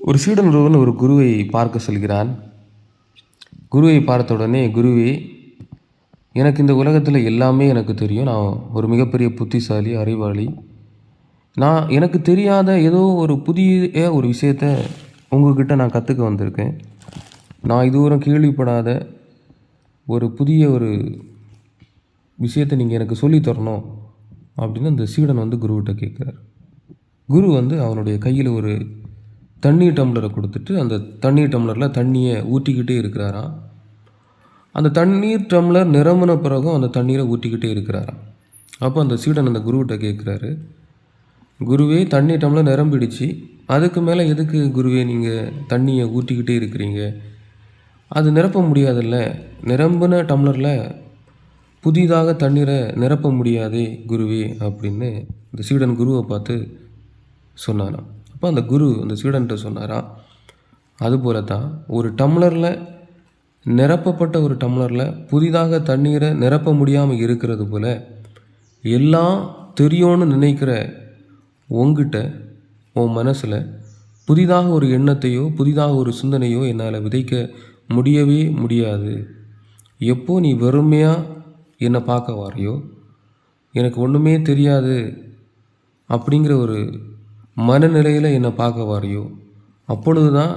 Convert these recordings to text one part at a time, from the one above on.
ஒரு சீடன் ஒருவன் ஒரு குருவை பார்க்க சொல்கிறான். குருவை பார்த்த உடனே குருவே எனக்கு இந்த உலகத்தில் எல்லாமே எனக்கு தெரியும். நான் ஒரு மிகப்பெரிய புத்திசாலி அறிவாளி. நான் எனக்கு தெரியாத ஏதோ ஒரு புதிய ஒரு விஷயத்த உங்ககிட்ட நான் கற்றுக்க வந்திருக்கேன். நான் இதுவரை கேள்விப்படாத ஒரு புதிய ஒரு விஷயத்தை நீங்கள் எனக்கு சொல்லித்தரணும் அப்படின்னு அந்த சீடன் வந்து குருவிட்ட கேட்குறாரு. குரு வந்து அவனுடைய கையில் ஒரு தண்ணி டம்ளரை கொடுத்துட்டு அந்த தண்ணீர் டம்ளரில் தண்ணியை ஊற்றிக்கிட்டே இருக்கிறாராம். அந்த தண்ணீர் டம்ளர் நிரம்பின பிறகும் அந்த தண்ணீரை ஊற்றிக்கிட்டே இருக்கிறாராம். அப்போ அந்த சீடன் அந்த குருவிட்ட கேட்குறாரு குருவே தண்ணி டம்ளர் நிரம்பிடுச்சு. அதுக்கு மேலே எதுக்கு குருவே நீங்கள் தண்ணியை ஊற்றிக்கிட்டே இருக்கிறீங்க? அது நிரப்ப முடியாதுல்ல. நிரம்பின டம்ளரில் புதிதாக தண்ணீரை நிரப்ப முடியாதே குருவே அப்படின்னு இந்த சீடன் குருவை பார்த்து சொன்னாராம். அப்போ அந்த குரு அந்த ஸ்டூடெண்ட்டை சொன்னாராம் அதுபோல தான் ஒரு டம்ளரில் நிரப்பப்பட்ட ஒரு டம்ளரில் புதிதாக தண்ணீரை நிரப்ப முடியாமல் இருக்கிறது போல் எல்லாம் தெரியும்னு நினைக்கிற உங்ககிட்ட உன் மனசில் புதிதாக ஒரு எண்ணத்தையோ புதிதாக ஒரு சிந்தனையோ என்னால் விதைக்க முடியவே முடியாது. எப்போ நீ வெறுமையாக என்னை பார்க்க வாரியோ எனக்கு ஒன்றுமே தெரியாது அப்படிங்கிற ஒரு மனநிலையில் என்னை பார்க்க வாரியோ அப்பொழுது தான்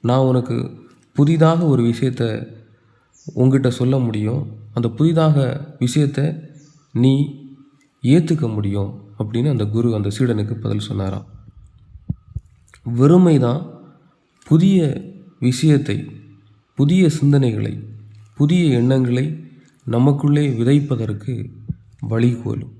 நான் உனக்கு புதிதாக ஒரு விஷயத்தை உங்ககிட்ட சொல்ல முடியும். அந்த புதிதாக விஷயத்தை நீ ஏற்றுக்க முடியும் அப்படின்னு அந்த குரு அந்த சீடனுக்கு பதில் சொன்னாராம். வெறுமை தான் புதிய விஷயத்தை புதிய சிந்தனைகளை புதிய எண்ணங்களை நமக்குள்ளே விதைப்பதற்கு வழிகோலும்.